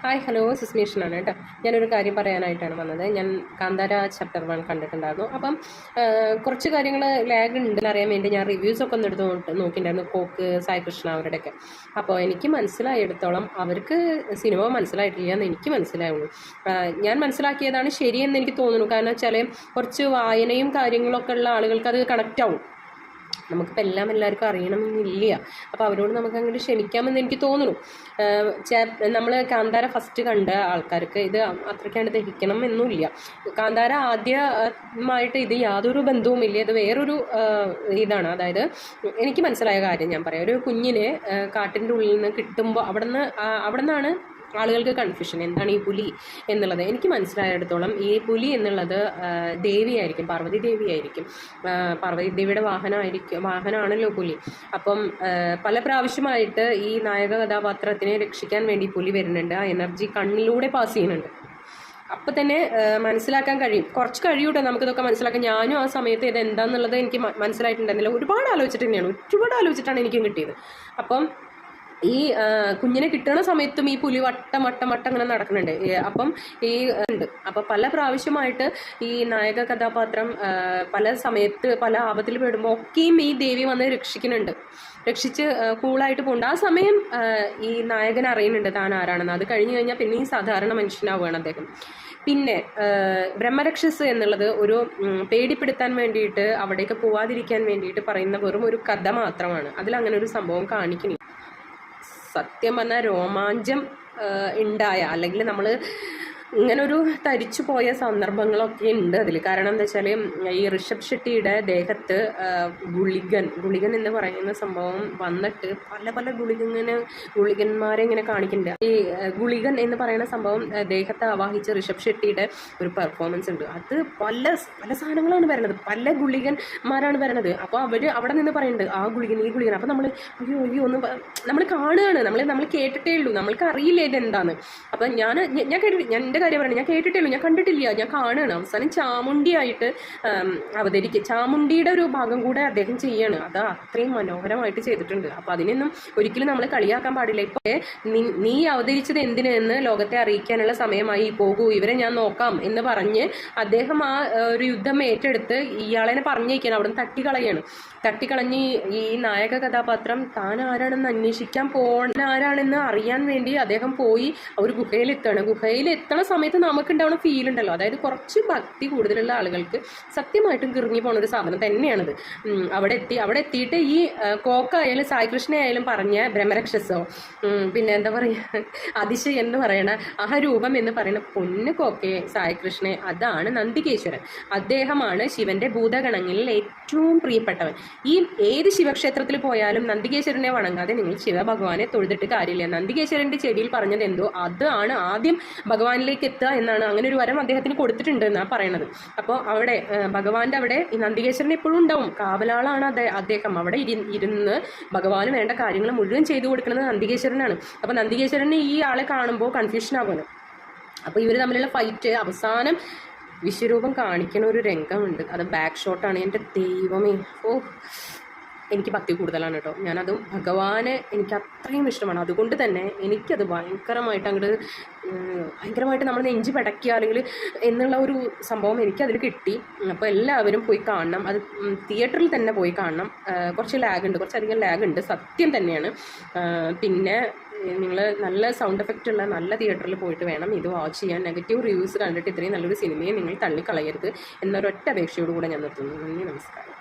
Hi hello സുസ്മീഷനാണ് കേട്ടോ. ഞാനൊരു കാര്യം പറയാനായിട്ടാണ് വന്നത്. ഞാൻ കാന്താര ചാപ്റ്റർ വൺ കണ്ടിട്ടുണ്ടായിരുന്നു. അപ്പം കുറച്ച് കാര്യങ്ങൾ ലാഗ് ഉണ്ടെന്ന് അറിയാൻ വേണ്ടി ഞാൻ റിവ്യൂസ് ഒക്കെ ഒന്ന് എടുത്ത് നോക്കിയിട്ടുണ്ടായിരുന്നു കോക്ക് സായി കൃഷ്ണ അവരുടെയൊക്കെ. അപ്പോൾ എനിക്ക് മനസ്സിലായെടുത്തോളം അവർക്ക് സിനിമ മനസ്സിലായിട്ടില്ല എന്ന് എനിക്ക് മനസ്സിലായുള്ളൂ ഞാൻ മനസ്സിലാക്കിയതാണ് ശരിയെന്ന് എനിക്ക് തോന്നുന്നു. കാരണം വെച്ചാൽ കുറച്ച് വായനയും കാര്യങ്ങളൊക്കെ ഉള്ള ആളുകൾക്ക് അത് കണക്റ്റ് ആവും. നമുക്കിപ്പോൾ എല്ലാം എല്ലാവർക്കും അറിയണമെന്നില്ല അപ്പോൾ അവരോട് നമുക്ക് അങ്ങോട്ട് ക്ഷമിക്കാമെന്ന് എനിക്ക് തോന്നുന്നു. നമ്മൾ കാന്താര ഫസ്റ്റ് കണ്ട ആൾക്കാർക്ക് ഇത് അത്രയ്ക്കാണ്ട് ദഹിക്കണം എന്നുമില്ല കാന്താര ആദ്യമായിട്ട് ഇത് യാതൊരു ബന്ധവുമില്ല ഇത് വേറൊരു ഇതാണ്. അതായത് എനിക്ക് മനസ്സിലായ കാര്യം ഞാൻ പറയാം. ഒരു കുഞ്ഞിനെ കാട്ടിന്റെ ഉള്ളിൽ നിന്ന് കിട്ടുമ്പോൾ അവിടെ നിന്ന് അവിടെ നിന്നാണ് ആളുകൾക്ക് കൺഫ്യൂഷൻ എന്താണ് ഈ പുലി എന്നുള്ളത്? എനിക്ക് മനസ്സിലായിടത്തോളം ഈ പുലി എന്നുള്ളത് ദേവിയായിരിക്കും പാർവതി ദേവിയായിരിക്കും പാർവതി ദേവിയുടെ വാഹനമായിരിക്കും വാഹനമാണല്ലോ പുലി. അപ്പം പല പ്രാവശ്യമായിട്ട് ഈ നായക കഥാപാത്രത്തിനെ രക്ഷിക്കാൻ വേണ്ടി പുലി വരുന്നുണ്ട്. ആ എനർജി കണ്ണിലൂടെ പാസ് ചെയ്യുന്നുണ്ട്. അപ്പം തന്നെ മനസ്സിലാക്കാൻ കഴിയും. കുറച്ച് കഴിയൂട്ടോ നമുക്കിതൊക്കെ മനസ്സിലാക്കാൻ. ഞാനും ആ സമയത്ത് ഇത് എന്താണെന്നുള്ളത് എനിക്ക് മനസ്സിലായിട്ടുണ്ടായിരുന്നില്ല. ഒരുപാട് ആലോചിച്ചിട്ട് തന്നെയാണ്. ഒരുപാട് ആലോചിച്ചിട്ടാണ് എനിക്കും കിട്ടിയത്. അപ്പം ഈ കുഞ്ഞിനെ കിട്ടുന്ന സമയത്തും ഈ പുലി വട്ടം വട്ടം വട്ടം അങ്ങനെ നടക്കുന്നുണ്ട്. അപ്പം ഈ ഉണ്ട്. അപ്പം പല പ്രാവശ്യമായിട്ട് ഈ നായക കഥാപാത്രം പല സമയത്ത് പല ആപത്തിൽ പെടുമ്പോൾ ഒക്കെയും ഈ ദേവി വന്ന് രക്ഷിക്കുന്നുണ്ട്. രക്ഷിച്ച് കൂളായിട്ട് പോകുന്നുണ്ട് ആ സമയം ഈ നായകൻ അറിയുന്നുണ്ട് താൻ ആരാണെന്ന്. അത് കഴിഞ്ഞു കഴിഞ്ഞാൽ പിന്നെ ഈ സാധാരണ മനുഷ്യനാവുകയാണ് അദ്ദേഹം. പിന്നെ ബ്രഹ്മരക്ഷസ് എന്നുള്ളത് ഒരു പേടിപ്പെടുത്താൻ വേണ്ടിയിട്ട് അവിടേക്ക് പോവാതിരിക്കാൻ വേണ്ടിയിട്ട് പറയുന്ന വെറും ഒരു കഥ മാത്രമാണ്. അതിൽ അങ്ങനെ ഒരു സംഭവം കാണിക്കുന്നില്ല. സത്യം പറഞ്ഞാൽ രോമാഞ്ചം ഉണ്ടായ അല്ലെങ്കിൽ നമ്മൾ ഇങ്ങനൊരു തരിച്ചു പോയ സന്ദർഭങ്ങളൊക്കെ ഉണ്ട് അതിൽ. കാരണം എന്താ വെച്ചാൽ ഈ ഋഷഭ് ഷെട്ടിയുടെ ദേഹത്ത് ഗുളികൻ ഗുളികൻ എന്ന് പറയുന്ന സംഭവം വന്നിട്ട് പല പല ഗുളികങ്ങനെ ഗുളികന്മാരെ ഇങ്ങനെ കാണിക്കുന്നുണ്ട്. ഈ ഗുളികൻ എന്ന് പറയുന്ന സംഭവം ദേഹത്തെ ആവാഹിച്ച ഋഷഭ് ഷെട്ടിയുടെ ഒരു പെർഫോമൻസ് ഉണ്ട്. അത് പല പല സാധനങ്ങളാണ് വരണത്. പല ഗുളികന്മാരാണ് വരണത്. അപ്പോൾ അവർ അവിടെ നിന്ന് പറയുന്നുണ്ട് ആ ഗുളികൻ ഈ ഗുളികൻ അപ്പോൾ നമ്മൾ അയ്യോ അയ്യോ ഒന്ന് നമ്മൾ കാണുകയാണ്. നമ്മൾ നമ്മൾ കേട്ടിട്ടേ ഉള്ളൂ. നമ്മൾക്ക് അറിയില്ല ഇത് എന്താണ് അപ്പം ഞാൻ ഞാൻ കേട്ടിട്ട് ഞാൻ എന്റെ കാര്യം പറയണേ ഞാൻ കേട്ടിട്ടില്ല. ഞാൻ കണ്ടിട്ടില്ല. ഞാൻ കാണുകയാണ്. അവസാനം ചാമുണ്ടിയായിട്ട് അവതരിക്കുക ചാമുണ്ടിയുടെ ഒരു ഭാഗം കൂടെ അദ്ദേഹം ചെയ്യാണ്. അത് അത്രയും മനോഹരമായിട്ട് ചെയ്തിട്ടുണ്ട്. അപ്പോൾ അതിനൊന്നും ഒരിക്കലും നമ്മൾ കളിയാക്കാൻ പാടില്ല. ഇപ്പോൾ നീ- അവതരിച്ചത് എന്തിനെന്ന് ലോകത്തെ അറിയിക്കാനുള്ള സമയമായി. പോകൂ ഇവരെ ഞാൻ നോക്കാം എന്ന് പറഞ്ഞ് അദ്ദേഹം ആ ഒരു യുദ്ധം ഏറ്റെടുത്ത് ഇയാളെ പറഞ്ഞേക്കാണ്. അവിടെ നിന്ന് തട്ടിക്കളയാണ്. തട്ടിക്കളഞ്ഞ് ഈ നായക കഥാപാത്രം താൻ ആരാണെന്ന് അന്വേഷിക്കാൻ പോണ ആരാണെന്ന് അറിയാൻ വേണ്ടി അദ്ദേഹം പോയി ഒരു ഗുഹയിലെത്തണ ഗുഹയിൽ എത്തണ സമയത്ത് നമുക്കുണ്ടാവുന്ന ഫീൽ ഉണ്ടല്ലോ. അതായത് കുറച്ച് ഭക്തി കൂടുതലുള്ള ആളുകൾക്ക് സത്യമായിട്ടും കിറങ്ങി പോണ ഒരു സാധനം തന്നെയാണത്. അവിടെ എത്തി അവിടെ എത്തിയിട്ട് ഈ കോക്കായാലും കോക്ക ആയാലും സായി കൃഷ്ണ പറഞ്ഞ ബ്രഹ്മരക്ഷസോ പിന്നെ എന്താ പറയുക അതിശയം എന്ന് പറയണ ആ രൂപം എന്ന് പറയുന്ന പൊന്ന് കോക്കയെ സായി കൃഷ്ണയെ അതാണ് നന്ദികേശ്വരൻ. അദ്ദേഹമാണ് ശിവന്റെ ഭൂതഗണങ്ങളിൽ ഏറ്റവും പ്രിയപ്പെട്ടവൻ. ഈ ഏത് ശിവക്ഷേത്രത്തിൽ പോയാലും നന്ദികേശ്വരനെ വണങ്ങാതെ നിങ്ങൾ ശിവഭഗവാനെ തൊഴുതിട്ട് കാര്യമില്ല. നന്ദികേശ്വരന്റെ ചെടിയിൽ പറഞ്ഞത് എന്തോ? അതാണ് ആദ്യം ഭഗവാനിലേക്ക് എത്തുക എന്നാണ്. അങ്ങനെ ഒരു വരം അദ്ദേഹത്തിന് കൊടുത്തിട്ടുണ്ട് എന്നാണ് പറയണത്. അപ്പോൾ അവിടെ ഭഗവാന്റെ അവിടെ നന്ദികേശ്വരൻ എപ്പോഴും ഉണ്ടാവും. കാവലാളാണ് അദ്ദേഹം അദ്ദേഹം. അവിടെ ഇരി ഇരുന്ന് ഭഗവാന് വേണ്ട കാര്യങ്ങൾ മുഴുവൻ ചെയ്തു കൊടുക്കുന്നത് നന്ദികേശ്വരനാണ് അപ്പോൾ നന്ദികേശ്വരന് ഈ ആളെ കാണുമ്പോൾ കൺഫ്യൂഷൻ ആകുമല്ലോ. അപ്പോൾ ഇവർ തമ്മിലുള്ള ഫൈറ്റ് അവസാനം വിശ്വരൂപം കാണിക്കുന്ന ഒരു രംഗമുണ്ട്. അത് ബാക്ക് ഷോട്ടാണ് എന്റെ ദൈവമേ. ഓ. എനിക്ക് ഭക്തി കൂടുതലാണ് കേട്ടോ. ഞാനത് ഭഗവാനെ എനിക്ക് അത്രയും ഇഷ്ടമാണ്. അതുകൊണ്ട് തന്നെ എനിക്കത് ഭയങ്കരമായിട്ട് അങ്ങോട്ട് ഭയങ്കരമായിട്ട് നമ്മൾ നെഞ്ച് പടക്കുക അല്ലെങ്കിൽ എന്നുള്ള ഒരു സംഭവം എനിക്കതിൽ കിട്ടി. അപ്പോൾ എല്ലാവരും പോയി കാണണം. അത് തിയേറ്ററിൽ തന്നെ പോയി കാണണം. കുറച്ച് ലാഗ് ഉണ്ട്. കുറച്ചധികം ലാഗ് ഉണ്ട്. സത്യം തന്നെയാണ്. പിന്നെ നിങ്ങൾ നല്ല സൗണ്ട് എഫക്റ്റ് ഉള്ള നല്ല തിയേറ്ററിൽ പോയിട്ട് വേണം. ഇത് വാച്ച് ചെയ്യാൻ. നെഗറ്റീവ് റിവ്യൂസ് കണ്ടിട്ട് ഇത്രയും നല്ലൊരു സിനിമയെ നിങ്ങൾ തള്ളിക്കളയരുത്. എന്നൊരൊറ്റ അപേക്ഷയോട് കൂടെ ഞാൻ നിർത്തുന്നു. നന്ദി നമസ്കാരം.